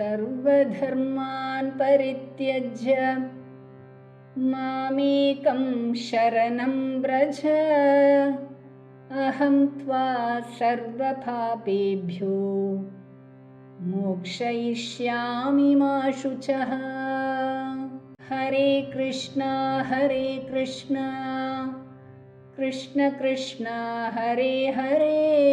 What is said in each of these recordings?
सर्वधर्मान् परित्यज्य मामेकं शरणं व्रज। अहं त्वा सर्वपापेभ्यो। मोक्षयिष्यामि मा शुचः। हरे कृष्णा हरे कृष्णा। कृष्ण कृष्ण हरे हरे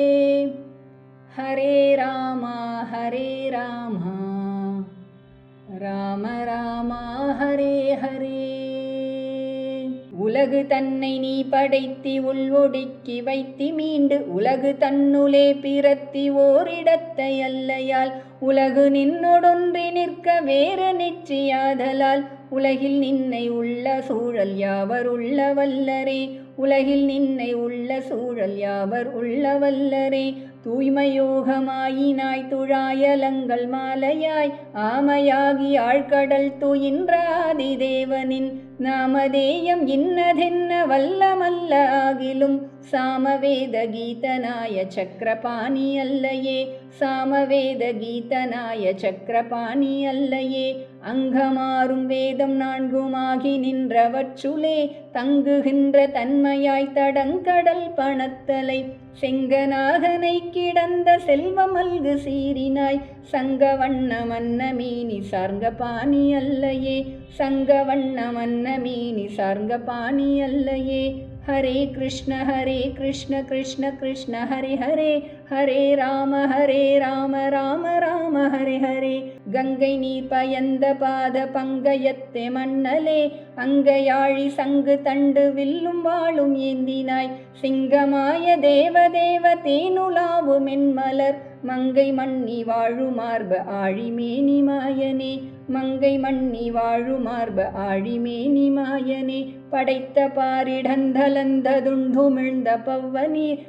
உலகு தன்னை நீ படைத்தி உள்ஒடுக்கி வைத்தி மீண்டு உலகு தன்னுலே பிறத்தி ஓரிடத்தை அல்லையால். உலகு நின்னொடொன்றி நிற்க வேறு நிச்சயாதலால். உலகில் நின்னை உள்ள சூழல் யாவர் உள்ள வல்லரே? உலகில் நின்னை உள்ள சூழல் யாவர் உள்ள வல்லரே தூய்மையோகமாயினாய் துழாயலங்கள் மாலையாய் ஆமையாகி ஆழ்கடல் துயின்றாதி தேவனின் நாமதேயம் இன்னதென்ன வல்லமல்ல ஆகிலும் சாமவேத கீதனாய சக்கரபாணி அல்லையே. சாமவேத கீதனாய சக்கரபாணி அல்லையே. அங்கமாறும் வேதம் நான்குமாகி நின்றவற்றுளே தங்குகின்ற தன்மையாய் தடங்கடல் பணத்தலை செங்கநாகனை கிடந்த செல்வமல்கு சீரினாய் சங்க வண்ண மன்ன மீனி சார்ந்த பாணி அல்லையே சங்க வண்ண மன்ன மீனி சார்ந்த பாணி அல்லையே. ஹரே கிருஷ்ண ஹரே கிருஷ்ண கிருஷ்ண கிருஷ்ண ஹரே ஹரே. ஹரே ராம ஹரே ராம ராம ராம ஹரே ஹரே. கங்கை நீர் பயந்த பாத பங்கயத்தே மன்னலே அங்கையாழி சங்கு தண்டு வில்லும் வாழும் ஏந்தினாய். சிங்கமாய தேவதேவ தேனுலாவு மென்மலர் மங்கை மண்ணி வாழுமார்ப ஆழிமேனி மாயனே. மங்கை மண்ணி வாழுமார்ப ஆழிமேனி மாயனே. படைத்த பாரிடந்தலந்ததுண்டுமிழ்ந்த பவ்வநீர்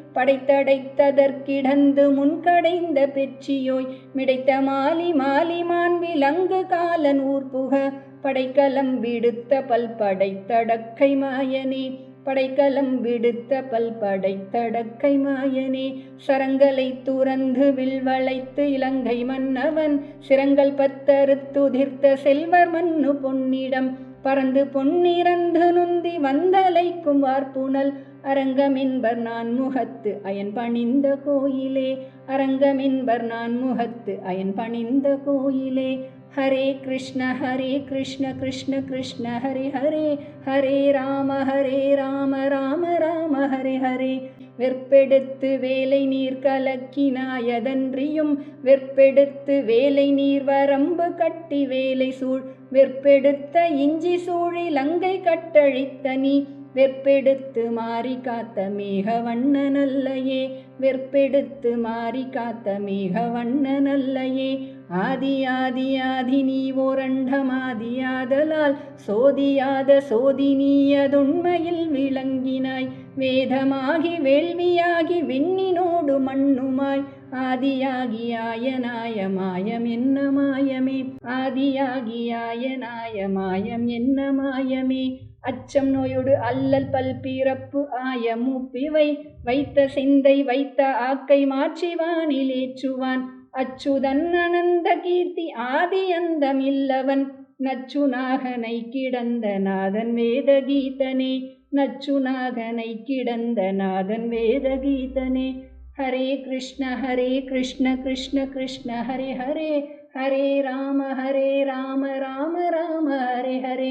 படைத்தடைத்ததற்கிடந்து முன்கடைந்த பெற்றியோய் மிடைத்த மாலி மாலிமான் விலங்கு காலன் ஊர்புக படைக்கலம் விடுத்த பல் படைத்தடக்கை மாயனே படைக்கலம் விடுத்த பல் படைத்தடக்கை மாயனே. சரங்களை துறந்து வில்வளைத்து இலங்கை மன்னவன் சிரங்கள் பத்தறுத்துதிர்த்த செல்வர் மன்னு பொன்னிடம் பறந்து பொன்னிறந்து நுந்தி வந்தலைக்கும் வார்ப்புணல். அரங்கமின்பர் நான் முகத்து அயன் பணிந்த கோயிலே. அரங்கமின்பர் நான் முகத்து அயன் பணிந்த கோயிலே. ஹரே கிருஷ்ண ஹரே கிருஷ்ண கிருஷ்ண கிருஷ்ண ஹரே ஹரே. ஹரே ராம ஹரே ராம ராம ராம ஹரே ஹரே. வெற்பெடுத்து வேலை நீர் கலக்கினாயதன்றியும் வெற்பெடுத்து வேலை நீர் வரம்பு கட்டி வேலை சூழ் வெற்பெடுத்த இஞ்சி சூழி லங்கை கட்டழித்த நீ வெற்பெடுத்து மாறி காத்த மேக வண்ணனல்லையே வெற்பெடுத்து மாறி காத்த மேக வண்ணனல்லையே ஆதி ஆதி ஆதி நீ ஓரண்டமாதியாதலால் சோதியாத சோதி நீயதுண்மையில் விளங்கினாய். வேதமாகி வேள்வியாகி விண்ணினோடு மண்ணுமாய் ஆதியாகி ஆயனாய மாயம் என்ன மாயமே. ஆதியாகி ஆயனாய மாயம் என்ன மாயமே. அச்சம் நோயோடு அல்லல் பல் பிறப்பு ஆய மூப்பிவை வைத்த சிந்தை வைத்த ஆக்கை மாற்றிவானில் ஏற்றுவான். அச்சுதன் அனந்த கீர்த்தி ஆதி அந்தமில்லவன் நச்சுநாகனை கிடந்த நாதன் வேத கீதனே நச்சுநாகனை கிடந்த நாதன் வேத கீதனே ஹரே கிருஷ்ண ஹரே கிருஷ்ண கிருஷ்ண கிருஷ்ண ஹரே ஹரே. ஹரே ராம ஹரே ராம ராம ராம ஹரே ஹரே.